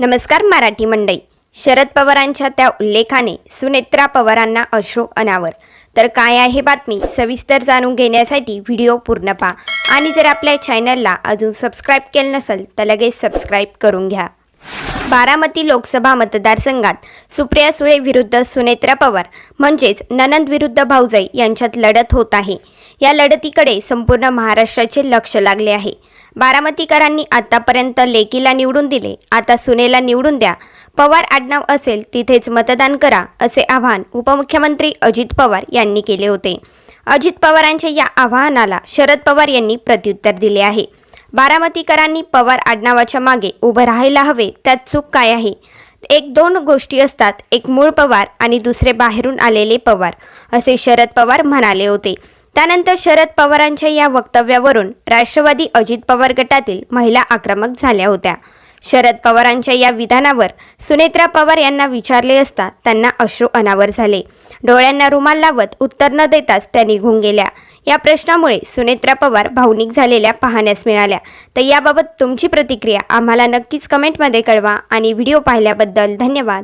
नमस्कार मराठी मंडई शरद पवारांच्या त्या उल्लेखाने सुनेत्रा पवारांना अश्रू अनावर. तर काय आहे बातमी? सविस्तर जाणून घेण्यासाठी व्हिडिओ पूर्ण पहा. आणि जर आपल्या चॅनलला अजून सबस्क्राईब केलं नसेल तर लगेच सबस्क्राईब करून घ्या. बारामती लोकसभा मतदारसंघात सुप्रिया सुळे विरुद्ध सुनेत्रा पवार म्हणजेच ननंद विरुद्ध भाऊजाई यांच्यात लढत होत आहे. या लढतीकडे संपूर्ण महाराष्ट्राचे लक्ष लागले आहे. बारामतीकरांनी आतापर्यंत लेकीला निवडून दिले आता सुनेला निवडून द्या. पवार आडनाव असेल तिथेच मतदान करा असे आवाहन उपमुख्यमंत्री अजित पवार यांनी केले होते. अजित पवारांच्या या आवाहनाला शरद पवार यांनी प्रत्युत्तर दिले आहे. बारामतीकरांनी पवार आडनावाच्या मागे उभं राहायला हवे त्यात चूक काय आहे? एक दोन गोष्टी असतात. एक मूळ पवार आणि दुसरे बाहेरून आलेले पवार असे शरद पवार म्हणाले होते. त्यानंतर शरद पवारांच्या या वक्तव्यावरून राष्ट्रवादी अजित पवार गटातील महिला आक्रमक झाल्या होत्या. शरद पवारांच्या या विधानावर सुनेत्रा पवार यांना विचारले असता त्यांना अश्रू अनावर झाले. डोळ्यांना रुमाल लावत उत्तर न देताच त्या निघून गेल्या. या प्रश्नामुळे सुनेत्रा पवार भावनिक झालेल्या पाहण्यास मिळाल्या. तर याबाबत तुमची प्रतिक्रिया आम्हाला नक्कीच कमेंटमध्ये कळवा आणि व्हिडिओ पाहिल्याबद्दल धन्यवाद.